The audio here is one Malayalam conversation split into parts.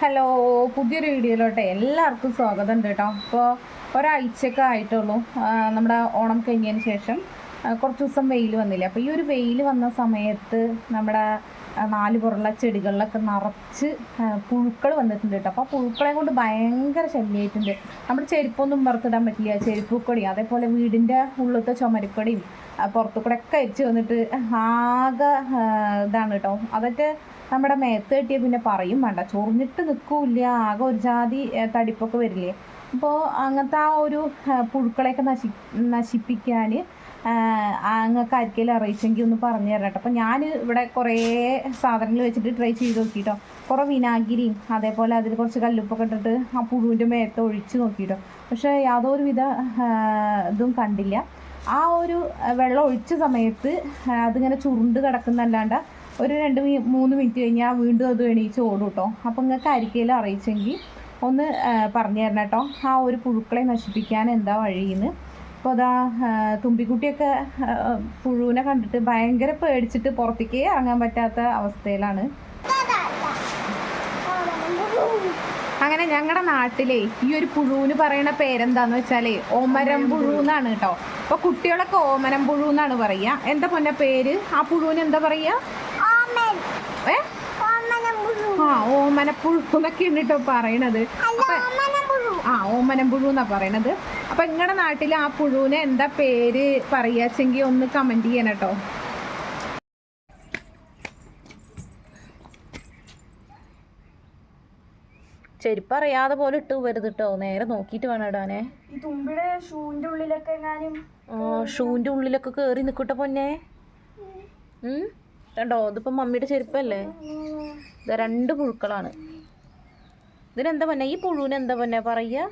ഹലോ പുതിയൊരു വീഡിയോയിലോട്ടെ എല്ലാവർക്കും സ്വാഗതം ഉണ്ട് കേട്ടോ. അപ്പോൾ ഒരാഴ്ചയൊക്കെ ആയിട്ടുള്ളൂ നമ്മുടെ ഓണം കഴിഞ്ഞതിന് ശേഷം കുറച്ച് ദിവസം വെയിൽ വന്നില്ല? അപ്പോൾ ഈ ഒരു വെയിൽ വന്ന സമയത്ത് നമ്മുടെ നാല് പുറമുള്ള ചെടികളിലൊക്കെ നിറച്ച് പുഴുക്കൾ വന്നിട്ടുണ്ട് കേട്ടോ. അപ്പോൾ പുഴുക്കളെ കൊണ്ട് ഭയങ്കര ശല്യമായിട്ടുണ്ട് നമ്മുടെ ചെരുപ്പൊന്നും പുറത്തിടാൻ പറ്റില്ല. ചെരുപ്പുക്കൊടി അതേപോലെ വീടിന്റെ ഉള്ളിലത്തെ ചുമരുക്കൊടിയും ആ, പുറത്തു കൂടെ ഒക്കെ അരിച്ച് വന്നിട്ട് ആകെ ഇതാണ് കേട്ടോ. അതൊക്കെ നമ്മുടെ മേത്ത് കെട്ടിയ പിന്നെ പറയും വേണ്ട ചൊറിഞ്ഞിട്ട് നിൽക്കൂല ആകെ ഒരു ജാതി തടിപ്പൊക്കെ വരില്ലേ. അപ്പോൾ അങ്ങനത്തെ ആ ഒരു പുഴുക്കളെയൊക്കെ നശി നശിപ്പിക്കാൻ അങ്ങക്ക് ആർക്കെങ്കിലും അറിയിച്ചെങ്കിൽ ഒന്ന് പറഞ്ഞു തരണം കേട്ടോ. അപ്പോൾ ഞാൻ ഇവിടെ കുറേ സാധനങ്ങൾ വെച്ചിട്ട് ട്രൈ ചെയ്ത് നോക്കിയിട്ടോ കുറേ വിനാഗിരിയും അതേപോലെ അതിൽ കുറച്ച് കല്ലുപ്പൊക്കെ ഇട്ടിട്ട് ആ പുഴുവിന്റെ മേത്ത് ഒഴിച്ച് നോക്കിയിട്ടോ പക്ഷേ യാതൊരു വിധ ഇതും കണ്ടില്ല. ആ ഒരു വെള്ളം ഒഴിച്ച സമയത്ത് അതിങ്ങനെ ചുരുണ്ട് കിടക്കുന്നല്ലാണ്ട് ഒരു രണ്ട് മൂന്ന് മിനിറ്റ് കഴിഞ്ഞാൽ വീണ്ടും അത് എണീച്ച് ഓടും കേട്ടോ അപ്പോൾ നിങ്ങൾക്ക് ആയിരിക്കെങ്കിലും അറിയിച്ചെങ്കിൽ ഒന്ന് പറഞ്ഞു തരണം കേട്ടോ ആ ഒരു പുഴുക്കളെ നശിപ്പിക്കാൻ എന്താ വഴിയെന്ന്? അപ്പോൾ അതാ തുമ്പിക്കുട്ടിയൊക്കെ പുഴുവിനെ കണ്ടിട്ട് ഭയങ്കര പേടിച്ചിട്ട് പുറത്തേക്കേ ഇറങ്ങാൻ പറ്റാത്ത അവസ്ഥയിലാണ്. അങ്ങനെ ഞങ്ങളുടെ നാട്ടിലെ ഈ ഒരു പുഴുവിന് പറയുന്ന പേരെന്താന്ന് വെച്ചാലേ ഓമരം പുഴു എന്നാണ് കേട്ടോ അപ്പൊ കുട്ടികളൊക്കെ ഓമനം പുഴു എന്നാണ് പറയുക എന്താ പൊന്ന പേര്? ആ പുഴുവിന് എന്താ പറയാ? ഏ? ആ ഓമനപ്പുഴു എന്നൊക്കെയാണ് കേട്ടോ പറയണത്. ആ ഓമനം പുഴു എന്നാ പറയണത്. അപ്പൊ നിങ്ങളുടെ നാട്ടിൽ ആ പുഴുവിന് എന്താ പേര് പറയാച്ചെങ്കിൽ ഒന്ന് കമന്റ് ചെയ്യണം കേട്ടോ ചെരുപ്പ് അറിയാതെ പോലെ ഇട്ട് വരുത് കേട്ടോ നേരെ നോക്കിയിട്ട് വേണം ഇടാനേ. ഷൂവിന്റെ ഉള്ളിലൊക്കെ നിക്കട്ടെ ഉള്ളിലൊക്കെ കേറി നിൽക്കട്ടെ പൊന്നെ. ഉം? കണ്ടോ ഇതിപ്പോൾ മമ്മിയുടെ ചെരുപ്പല്ലേ? ഇത് രണ്ട് പുഴുക്കളാണ്. ഇതിനെന്താ പൊന്നെ? ഈ പുഴുവിന് എന്താ പൊന്നെ? പറയുക.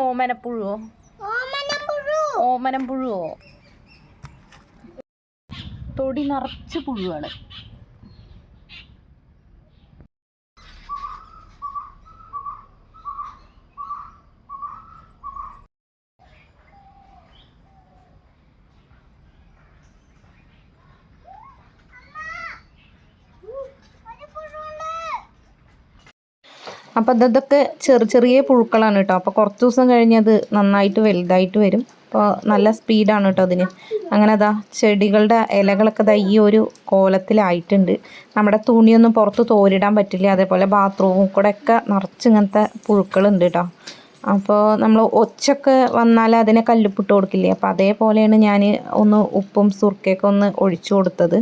ഓമനപ്പുഴുവോ? ഓമനം പുഴുവോ തൊടി നിറച്ച് പുഴുവാണ്. അപ്പോൾ ഇതൊക്കെ ചെറിയ ചെറിയ പുഴുക്കളാണ് കേട്ടോ. അപ്പോൾ കുറച്ച് ദിവസം കഴിഞ്ഞ് അത് നന്നായിട്ട് വലുതായിട്ട് വരും. അപ്പോൾ നല്ല സ്പീഡാണ് കേട്ടോ അതിന്. അങ്ങനെ അതാ ചെടികളുടെ ഇലകളൊക്കെ ദാ ഈ ഒരു കോലത്തിലായിട്ടുണ്ട്. നമ്മുടെ തുണിയൊന്നും പുറത്ത് തോരിടാൻ പറ്റില്ല. അതേപോലെ ബാത്റൂമിൽ കൂടെ ഒക്കെ നിറച്ച് ഇങ്ങനത്തെ പുഴുക്കളുണ്ട് കേട്ടോ. അപ്പോൾ നമ്മൾ ഒച്ചൊക്കെ വന്നാൽ അതിനെ കല്ലുപ്പിട്ട് കൊടുക്കില്ലേ? അപ്പോൾ അതേപോലെയാണ് ഞാൻ ഒന്ന് ഉപ്പും സുർക്കയൊക്കെ ഒന്ന് ഒഴിച്ചു കൊടുത്തത്.